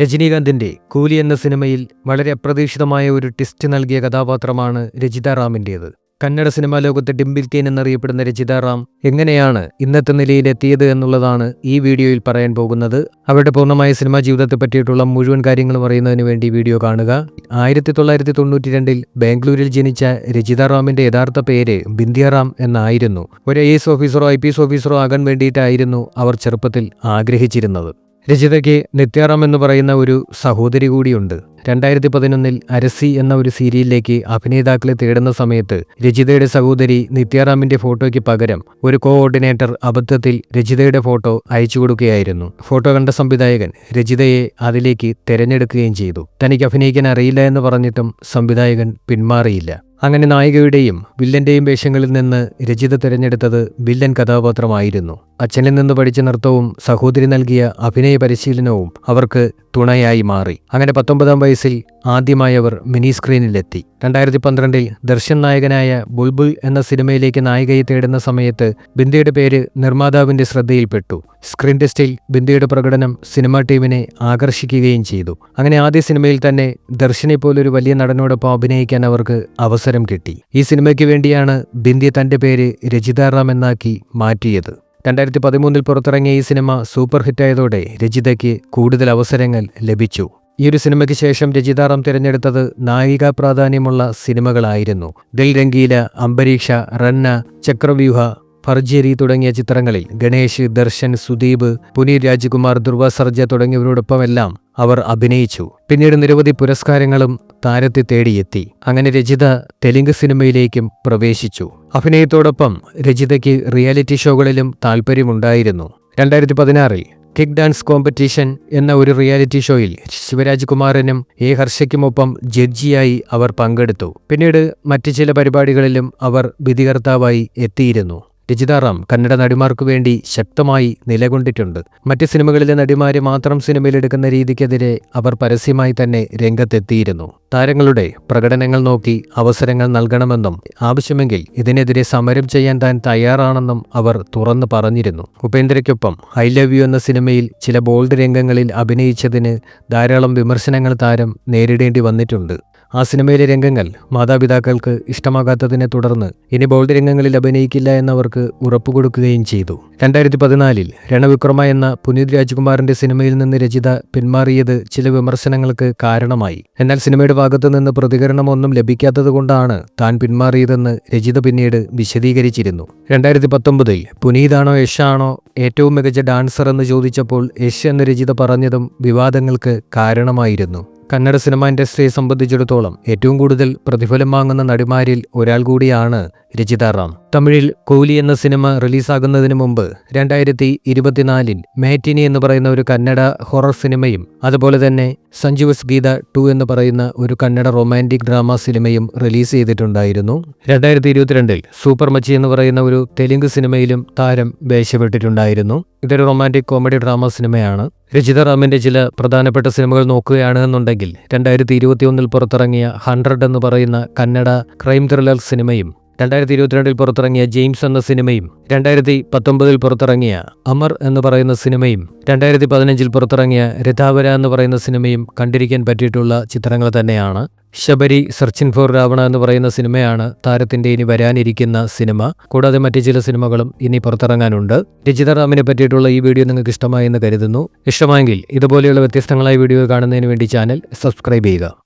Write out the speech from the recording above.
രജനീകാന്തിന്റെ കൂലി എന്ന സിനിമയിൽ വളരെ അപ്രതീക്ഷിതമായ ഒരു ട്വിസ്റ്റ് നൽകിയ കഥാപാത്രമാണ് രജിത റാമിന്റേത് കന്നഡ സിനിമാ ലോകത്തെ കെയ്ൻ എന്നറിയപ്പെടുന്ന രജിത റാം എങ്ങനെയാണ് ഇന്നത്തെ നിലയിലെത്തിയത് എന്നുള്ളതാണ് ഈ വീഡിയോയിൽ പറയാൻ പോകുന്നത്. അവരുടെ പൂർണമായ സിനിമാ ജീവിതത്തെ പറ്റിയിട്ടുള്ള മുഴുവൻ കാര്യങ്ങളും അറിയുന്നതിന് വേണ്ടി വീഡിയോ കാണുക. ആയിരത്തി തൊള്ളായിരത്തി തൊണ്ണൂറ്റി രണ്ടിൽ ബാംഗ്ലൂരിൽ ജനിച്ച രജിത റാമിന്റെ യഥാർത്ഥ പേര് ബിന്ദിയ റാം എന്നായിരുന്നു. ഒരു ഐ എസ് ഓഫീസറോ ഐ പി എസ് ഓഫീസറോ ആകാൻ വേണ്ടിയിട്ടായിരുന്നു അവർ ചെറുപ്പത്തിൽ ആഗ്രഹിച്ചിരുന്നത്. രചിതയ്ക്ക് നിത്യാറാം എന്ന് പറയുന്ന ഒരു സഹോദരി കൂടിയുണ്ട്. രണ്ടായിരത്തി പതിനൊന്നിൽ അരസി എന്ന ഒരു സീരിയലിലേക്ക് അഭിനേതാക്കളെ തേടുന്ന സമയത്ത് രചിതയുടെ സഹോദരി നിത്യാറാമിന്റെ ഫോട്ടോയ്ക്ക് പകരം ഒരു കോഓർഡിനേറ്റർ അബദ്ധത്തിൽ രചിതയുടെ ഫോട്ടോ അയച്ചു കൊടുക്കുകയായിരുന്നു. ഫോട്ടോ കണ്ട സംവിധായകൻ രചിതയെ അതിലേക്ക് തിരഞ്ഞെടുക്കുകയും ചെയ്തു. തനിക്ക് അഭിനയിക്കാൻ അറിയില്ല എന്ന് പറഞ്ഞിട്ടും സംവിധായകൻ പിന്മാറിയില്ല. അങ്ങനെ നായികയുടെയും വില്ലന്റെയും വേഷങ്ങളിൽ നിന്ന് രചിത തിരഞ്ഞെടുത്തത് വില്ലൻ കഥാപാത്രമായിരുന്നു. അച്ഛനിൽ നിന്ന് പഠിച്ച നൃത്തവും സഹോദരി നൽകിയ അഭിനയ പരിശീലനവും അവർക്ക് തുണയായി മാറി. അങ്ങനെ പത്തൊമ്പതാം വയസ്സിൽ ആദ്യമായി അവർ മിനി സ്ക്രീനിലെത്തി. രണ്ടായിരത്തി പന്ത്രണ്ടിൽ ദർശൻ നായകനായ ബുൾബുൾ എന്ന സിനിമയിലേക്ക് നായികയെ തേടുന്ന സമയത്ത് ബിന്ദയുടെ പേര് നിർമ്മാതാവിന്റെ ശ്രദ്ധയിൽപ്പെട്ടു. സ്ക്രീൻ ടെസ്റ്റിൽ ബിന്ദയുടെ പ്രകടനം സിനിമാ ടീമിനെ ആകർഷിക്കുകയും ചെയ്തു. അങ്ങനെ ആദ്യ സിനിമയിൽ തന്നെ ദർശനെ പോലൊരു വലിയ നടനോടൊപ്പം അഭിനയിക്കാൻ അവർക്ക് അവസരം കിട്ടി. ഈ സിനിമയ്ക്ക് വേണ്ടിയാണ് ബിന്ദി തന്റെ പേര് രചിതാറാം എന്നാക്കി മാറ്റിയത്. രണ്ടായിരത്തി പതിമൂന്നിൽ പുറത്തിറങ്ങിയ ഈ സിനിമ സൂപ്പർ ഹിറ്റായതോടെ രചിതയ്ക്ക് കൂടുതൽ അവസരങ്ങൾ ലഭിച്ചു. ഈ ഒരു സിനിമയ്ക്ക് ശേഷം രചിതാറാം തിരഞ്ഞെടുത്തത് നായികാ പ്രാധാന്യമുള്ള സിനിമകളായിരുന്നു. ദിൽ രംഗീല അംബരീഷ റന്ന ചക്രവ്യൂഹ ഫർജേരി തുടങ്ങിയ ചിത്രങ്ങളിൽ ഗണേഷ് ദർശൻ സുദീപ് പുനീത് രാജ്കുമാർ ദുർവ സർജ തുടങ്ങിയവരോടൊപ്പമെല്ലാം അവർ അഭിനയിച്ചു. പിന്നീട് നിരവധി പുരസ്കാരങ്ങളും താരത്തെ തേടിയെത്തി. അങ്ങനെ രചിത തെലുങ്ക് സിനിമയിലേക്കും പ്രവേശിച്ചു. അഭിനയത്തോടൊപ്പം രചിതയ്ക്ക് റിയാലിറ്റി ഷോകളിലും താൽപ്പര്യമുണ്ടായിരുന്നു. രണ്ടായിരത്തി പതിനാറിൽ കിക്ക് ഡാൻസ് കോമ്പറ്റീഷൻ എന്ന ഒരു റിയാലിറ്റി ഷോയിൽ ശിവരാജ് കുമാറിനും എ ഹർഷയ്ക്കുമൊപ്പം ജഡ്ജിയായി അവർ പങ്കെടുത്തു. പിന്നീട് മറ്റ് ചില പരിപാടികളിലും അവർ വിധികർത്താവായി എത്തിയിരുന്നു. രചിതാറാം കന്നഡ നടിമാർക്കു വേണ്ടി ശക്തമായി നിലകൊണ്ടിട്ടുണ്ട്. മറ്റ് സിനിമകളിലെ നടിമാരെ മാത്രം സിനിമയിലെടുക്കുന്ന രീതിക്കെതിരെ അവർ പരസ്യമായി തന്നെ രംഗത്തെത്തിയിരുന്നു. താരങ്ങളുടെ പ്രകടനങ്ങൾ നോക്കി അവസരങ്ങൾ നൽകണമെന്നും ആവശ്യമെങ്കിൽ ഇതിനെതിരെ സമരം ചെയ്യാൻ താൻ തയ്യാറാണെന്നും അവർ തുറന്നു പറഞ്ഞിരുന്നു. ഉപേന്ദ്രയ്ക്കൊപ്പം ഐ ലവ് യു എന്ന സിനിമയിൽ ചില ബോൾഡ് രംഗങ്ങളിൽ അഭിനയിച്ചതിന് ധാരാളം വിമർശനങ്ങൾ താരം നേരിടേണ്ടി വന്നിട്ടുണ്ട്. ആ സിനിമയിലെ രംഗങ്ങൾ മാതാപിതാക്കൾക്ക് ഇഷ്ടമാകാത്തതിനെ തുടർന്ന് ഇനി ബോൾഡ് രംഗങ്ങളിൽ അഭിനയിക്കില്ല എന്നവർക്ക് ഉറപ്പുകൊടുക്കുകയും ചെയ്തു. രണ്ടായിരത്തി പതിനാലിൽ രണവിക്രമ എന്ന പുനീത് രാജ്കുമാറിന്റെ സിനിമയിൽ നിന്ന് രചിത പിന്മാറിയത് ചില വിമർശനങ്ങൾക്ക് കാരണമായി. എന്നാൽ സിനിമയുടെ ഭാഗത്തു നിന്ന് പ്രതികരണമൊന്നും ലഭിക്കാത്തതുകൊണ്ടാണ് താൻ പിന്മാറിയതെന്ന് രചിത പിന്നീട് വിശദീകരിച്ചിരുന്നു. രണ്ടായിരത്തി പത്തൊമ്പതിൽ പുനീതാണോ യശാണോ ഏറ്റവും മികച്ച ഡാൻസർ എന്ന് ചോദിച്ചപ്പോൾ യശ് എന്ന് രചിത പറഞ്ഞതും വിവാദങ്ങൾക്ക് കാരണമായിരുന്നു. കന്നഡ സിനിമ ഇൻഡസ്ട്രിയെ സംബന്ധിച്ചിടത്തോളം ഏറ്റവും കൂടുതൽ പ്രതിഫലം വാങ്ങുന്ന നടിമാരിൽ ഒരാൾ കൂടിയാണ് രചിത റാം തമിഴിൽ കൂലി എന്ന സിനിമ റിലീസാകുന്നതിന് മുമ്പ് രണ്ടായിരത്തി ഇരുപത്തിനാലിൽ മാറ്റിനി എന്ന് പറയുന്ന ഒരു കന്നഡ ഹൊറർ സിനിമയും അതുപോലെ തന്നെ സഞ്ജുവസ് ഗീത ടു എന്ന് പറയുന്ന ഒരു കന്നഡ റൊമാന്റിക് ഡ്രാമ സിനിമയും റിലീസ് ചെയ്തിട്ടുണ്ടായിരുന്നു. രണ്ടായിരത്തി ഇരുപത്തിരണ്ടിൽ സൂപ്പർ മച്ചി എന്ന് പറയുന്ന ഒരു തെലുങ്ക് സിനിമയിലും താരം വേഷപ്പെട്ടിട്ടുണ്ടായിരുന്നു ഇതൊരു റൊമാന്റിക് കോമഡി ഡ്രാമ സിനിമയാണ്. രചിത റാമിന്റെ ചില പ്രധാനപ്പെട്ട സിനിമകൾ നോക്കുകയാണെന്നുണ്ടെങ്കിൽ രണ്ടായിരത്തി ഇരുപത്തിയൊന്നിൽ പുറത്തിറങ്ങിയ ഹൺഡ്രഡ് എന്ന് പറയുന്ന കന്നഡ ക്രൈം ത്രില്ലർ സിനിമയും രണ്ടായിരത്തി ഇരുപത്തിരണ്ടിൽ പുറത്തിറങ്ങിയ ജെയിംസ് എന്ന സിനിമയും രണ്ടായിരത്തി പത്തൊമ്പതിൽ പുറത്തിറങ്ങിയ അമർ എന്ന് പറയുന്ന സിനിമയും രണ്ടായിരത്തി പതിനഞ്ചിൽ പുറത്തിറങ്ങിയ രഥാവര എന്ന് പറയുന്ന സിനിമയും കണ്ടിരിക്കാൻ പറ്റിയിട്ടുള്ള ചിത്രങ്ങൾ തന്നെയാണ്. ശബരി സർച്ചിൻ ഫോർ രാവണ എന്ന് പറയുന്ന സിനിമയാണ് താരത്തിന്റെ ഇനി വരാനിരിക്കുന്ന സിനിമ. കൂടാതെ മറ്റ് ചില സിനിമകളും ഇനി പുറത്തിറങ്ങാനുണ്ട്. രചിത റാമിനെ പറ്റിയിട്ടുള്ള ഈ വീഡിയോ നിങ്ങൾക്ക് ഇഷ്ടമായി എന്ന് കരുതുന്നു. ഇഷ്ടമായെങ്കിൽ ഇതുപോലെയുള്ള വ്യത്യസ്തങ്ങളായ വീഡിയോ കാണുന്നതിന് വേണ്ടി ചാനൽ സബ്സ്ക്രൈബ് ചെയ്യുക.